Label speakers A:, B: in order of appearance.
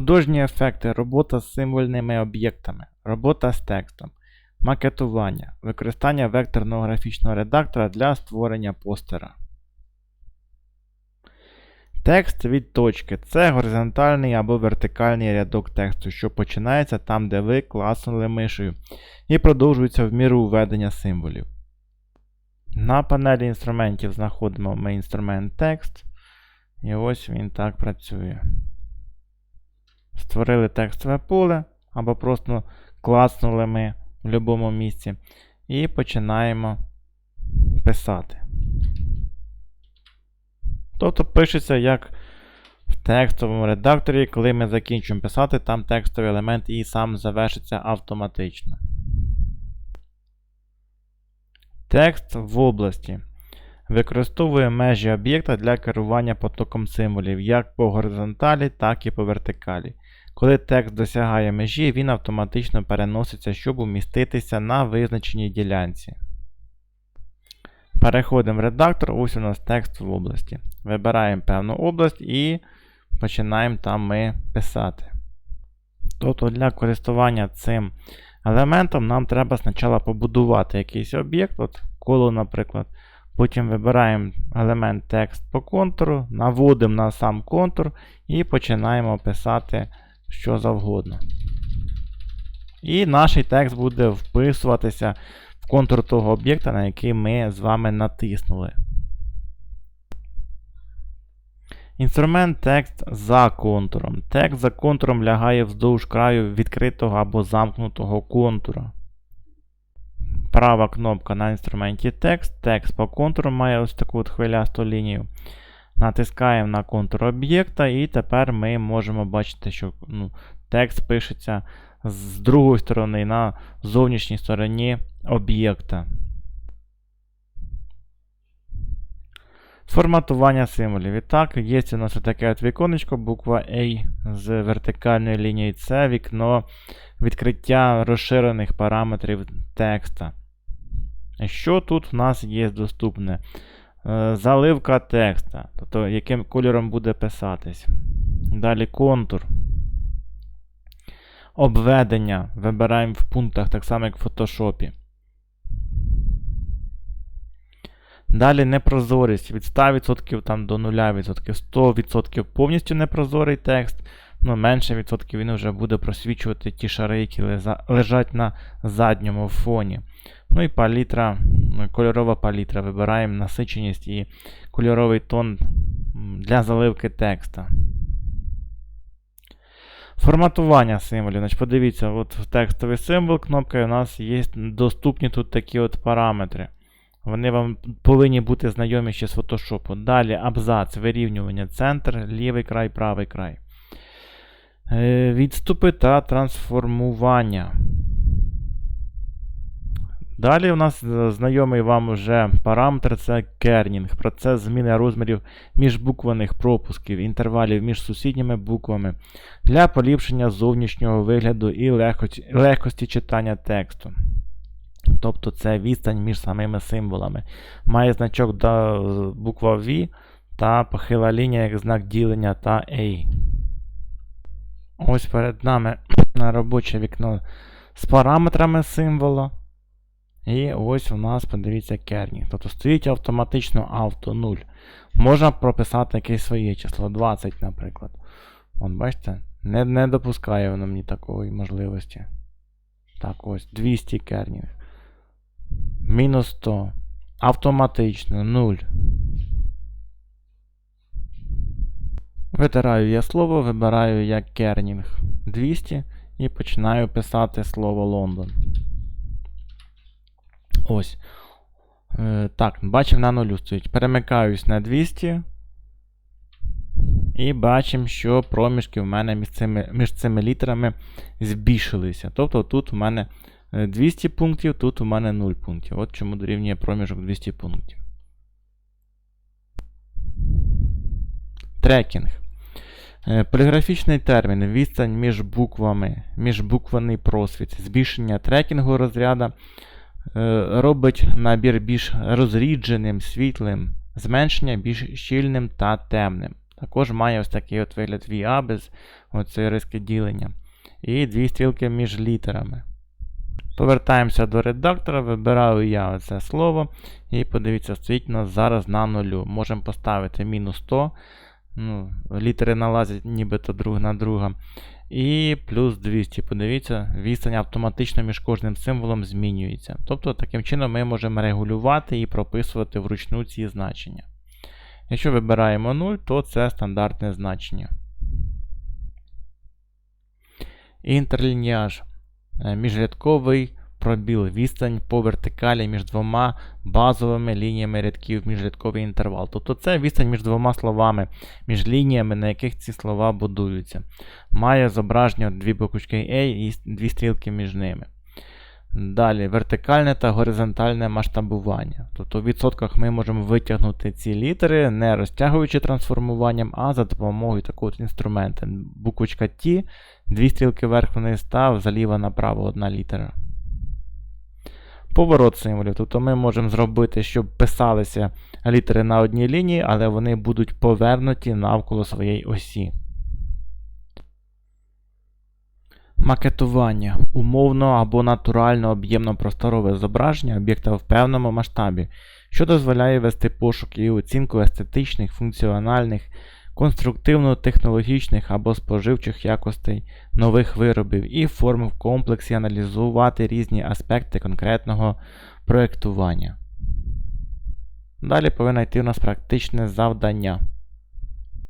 A: Художні ефекти, робота з символьними об'єктами, робота з текстом, макетування, використання векторного графічного редактора для створення постера. Текст від точки це горизонтальний або вертикальний рядок тексту, що починається там, де ви класнули мишею, і продовжується в міру введення символів. На панелі інструментів знаходимо ми інструмент текст. І ось він так працює. Створили текстове поле, або просто класнули ми в будь-якому місці. І починаємо писати. Тобто пишеться як в текстовому редакторі, коли ми закінчуємо писати, там текстовий елемент і сам завершиться автоматично. Текст в області. Використовує межі об'єкта для керування потоком символів як по горизонталі, так і по вертикалі. Коли текст досягає межі, він автоматично переноситься, щоб уміститися на визначеній ділянці. Переходимо в редактор, ось у нас текст в області. Вибираємо певну область і починаємо там ми писати. Тобто для користування цим елементом нам треба спочатку побудувати якийсь об'єкт, от коло, наприклад. Потім вибираємо елемент текст по контуру, наводимо на сам контур і починаємо писати що завгодно. І наш текст буде вписуватися в контур того об'єкта, на який ми з вами натиснули. Інструмент текст за контуром. Текст за контуром лягає вздовж краю відкритого або замкнутого контура. Права кнопка на інструменті текст. Текст по контуру має ось таку от хвилясту лінію. Натискаємо на контур об'єкта, і тепер ми можемо бачити, що ну, текст пишеться з другої сторони на зовнішній стороні об'єкта. Форматування символів. І так, є у нас таке от віконечко, буква A з вертикальною лінією. Це вікно відкриття розширених параметрів текста. Що тут в нас є доступне? Е, заливка текста, тобто яким кольором буде писатись. Далі контур. Обведення. Вибираємо в пунктах, так само, як в фотошопі. Далі непрозорість від 100% там, до 0%, 100% повністю непрозорий текст. Ну, менше відсотків він вже буде просвічувати ті шари, які лежать на задньому фоні. Ну і палітра, кольорова палітра. Вибираємо насиченість і кольоровий тон для заливки текста. Форматування символів. Значить, Подивіться, от в текстовий символ кнопка у нас є доступні тут такі от параметри. Вони вам повинні бути знайомі ще з фотошопу. Далі абзац, вирівнювання, центр, лівий край, правий край. Е, відступи та трансформування. Далі у нас е, знайомий вам вже параметр це кернінг, процес зміни розмірів міжбуквених пропусків, інтервалів між сусідніми буквами для поліпшення зовнішнього вигляду і легкості, легкості читання тексту. Тобто це відстань між самими символами. Має значок да, буква V та похила лінія як знак ділення та A. Ось перед нами робоче вікно з параметрами символа. І ось у нас, подивіться, кернінг. Тобто стоїть автоматично авто 0. Можна прописати якесь своє число, 20, наприклад. От, бачите, не не допускає воно мені такої можливості. Так, ось, 200 кернінг. Мінус 100. Автоматично 0. Витираю я слово, вибираю як кернінг 200 і починаю писати слово Лондон. Ось. Е, Так, бачимо на нулю стоїть. Перемикаюсь на 200. І бачимо, що проміжки в мене між цими між цими літерами збільшилися. Тобто тут у мене 200 е, пунктів, тут у мене 0 пунктів. От чому дорівнює проміжок 200 пунктів. Трекінг. Е, поліграфічний термін. Відстань між буквами, між міжбуквений просвіт. Збільшення трекінгу розряду робить набір більш розрідженим, світлим, зменшення більш щільним та темним. також має ось такий от вигляд VA без оцієї риски ділення. І дві стрілки між літерами. Повертаємося до редактора, вибираю я це слово. І подивіться, стоїть у нас зараз на нулю. Можемо поставити мінус 100. Ну, літери налазять нібито друг на друга. І плюс 200. Подивіться, відстань автоматично між кожним символом змінюється. Тобто, таким чином ми можемо регулювати і прописувати вручну ці значення. Якщо вибираємо 0, то це стандартне значення. Інтерлініаж. Е, Міжрядковий пробіл. Відстань по вертикалі між двома базовими лініями рядків міжрядковий інтервал. Тобто це відстань між двома словами, між лініями, на яких ці слова будуються. Має зображення дві буквочки A і дві стрілки між ними. Далі вертикальне та горизонтальне масштабування. Тобто в відсотках ми можемо витягнути ці літери, не розтягуючи трансформуванням, а за допомогою такого інструменту. Буквочка T, дві стрілки вверх вниз та заліва направо одна літера. Поворот символів. Тобто ми можемо зробити, щоб писалися літери на одній лінії, але вони будуть повернуті навколо своєї осі. Макетування умовно або натурально об'ємно-просторове зображення об'єкта в певному масштабі, що дозволяє вести пошук і оцінку естетичних, функціональних, конструктивно-технологічних або споживчих якостей нових виробів і форм в комплексі аналізувати різні аспекти конкретного проєктування. Далі повинно йти у нас практичне завдання.